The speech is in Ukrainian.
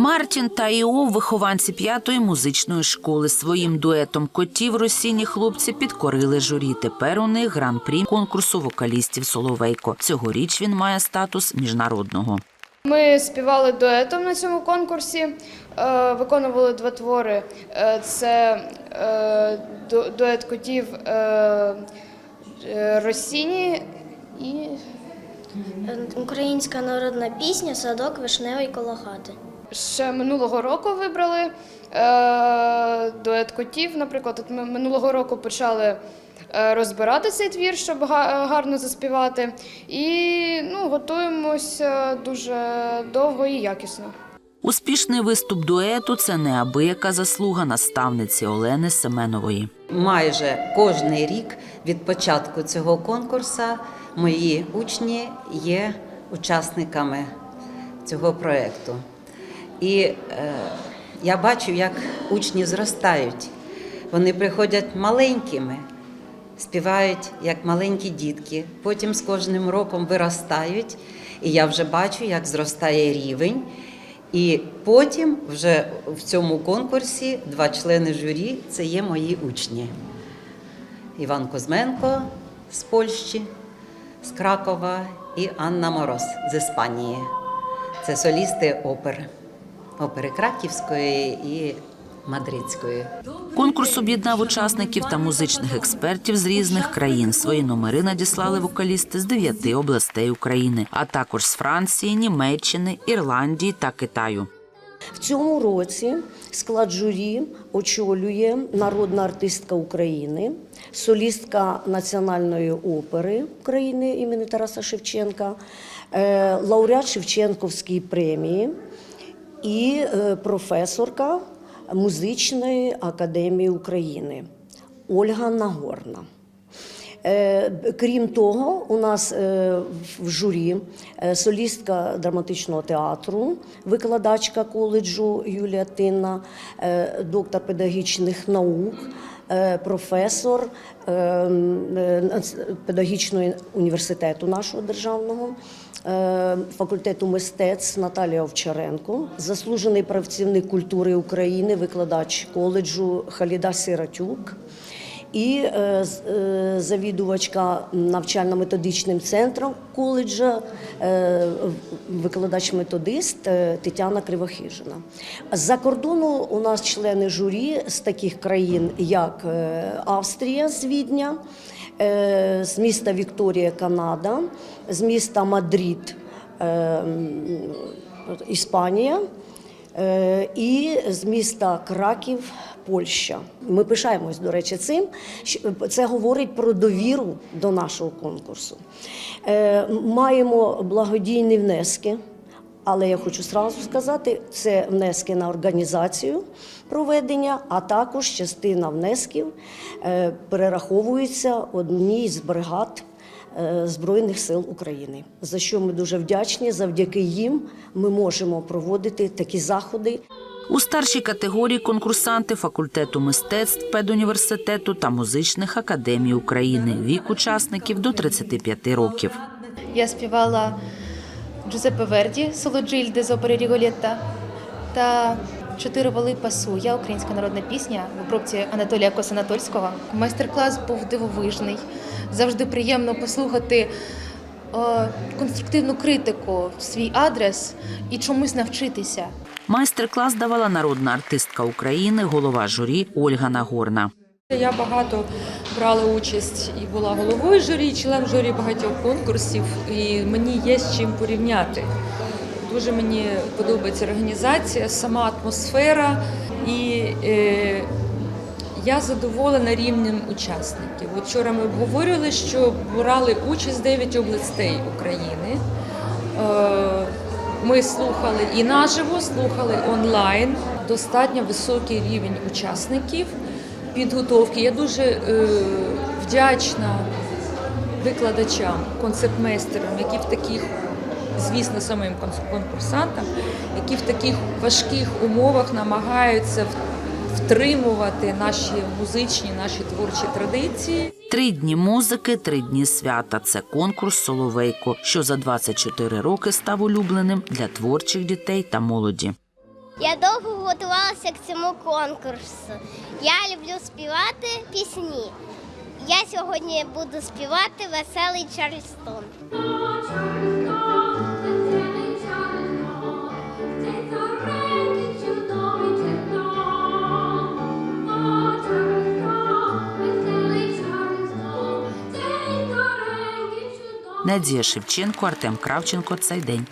Мартін та Іов, вихованці п'ятої музичної школи, своїм дуетом котів російні хлопці підкорили журі. Тепер у них гран-прі конкурсу вокалістів Соловейко. Цьогоріч він має статус міжнародного. Ми співали дуетом на цьому конкурсі, е, виконували два твори. Е, Це е, дует котів Росіні і Українська народна пісня Садок вишневий коло хати. Ще минулого року вибрали е, дует котів. Наприклад, От ми минулого року почали е, розбирати цей твір, щоб га- гарно заспівати. І ну, готуємося дуже довго і якісно. Успішний виступ дуету це неабияка заслуга наставниці Олени Семенової. Майже кожний рік від початку цього конкурсу мої учні є учасниками цього проєкту. І е, я бачу, як учні зростають. Вони приходять маленькими, співають як маленькі дітки, потім з кожним роком виростають, і я вже бачу, як зростає рівень. І потім, вже в цьому конкурсі, два члени журі це є мої учні. Іван Кузьменко з Польщі, з Кракова і Анна Мороз з Іспанії. Це солісти опери, опери Краківської і Мадридської. Конкурс об'єднав учасників та музичних експертів з різних країн. Свої номери надіслали вокалісти з дев'яти областей України, а також з Франції, Німеччини, Ірландії та Китаю. В цьому році склад журі очолює народна артистка України, солістка Національної опери України імені Тараса Шевченка, е, лауреат Шевченковської премії і е, професорка Музичної академії України Ольга Нагорна. Е, Крім того, у нас е, в журі солістка драматичного театру, викладачка коледжу Юлія Тинна, доктор педагогічних наук, професор е, м, е, нац- педагогічного університету нашого державного. Е, Факультету мистецтв Наталія Овчаренко, заслужений працівник культури України, викладач коледжу Халіда Сиратюк, і е, е, завідувачка навчально-методичним центром коледжа, викладач-методист Тетяна Кривохижина. З-за кордону у нас члени журі з таких країн, як Австрія з Відня, з міста Вікторія, Канада, з міста Мадрид, е, Іспанія. Е, І з міста Краків, Польща. Ми пишаємось, до речі, цим. Це говорить про довіру до нашого конкурсу. Е, Маємо благодійні внески, але я хочу зразу сказати, це внески на організацію проведення, а також частина внесків е, перераховується одній з бригад е, Збройних сил України, за що ми дуже вдячні. Завдяки їм ми можемо проводити такі заходи. У старшій категорії конкурсанти факультету мистецтв педуніверситету та музичних академій України. Вік учасників до 35 років. Я співала Джузеппе Верді «Соло Джильде» з опери Ріголетта та чотири воли пасу. Я українська народна пісня в обробці Анатолія Косанатольського. Майстер-клас був дивовижний. Завжди приємно послухати е, конструктивну критику в свій адрес і чомусь навчитися. Майстер-клас давала народна артистка України, голова журі Ольга Нагорна. Я багато брала участь і була головою журі, і член журі багатьох конкурсів, і мені є з чим порівняти. Дуже мені подобається організація, сама атмосфера, і е, я задоволена рівнем учасників. От вчора ми обговорювали, що брали участь 9 областей України. Е, Ми слухали і наживо, слухали онлайн. Достатньо високий рівень учасників підготовки. Я дуже е, вдячна викладачам, концептмейстерам, які в таких, звісно, самим конкурсантам, які в таких важких умовах намагаються втримувати наші музичні, наші творчі традиції. Три дні музики, три дні свята. Це конкурс Соловейко, що за 24 роки став улюбленим для творчих дітей та молоді. Я довго готувалася к цьому конкурсу. Я люблю співати пісні. Я сьогодні буду співати веселий Чарльстон. Надія Шевченко, Артем Кравченко. Цей день.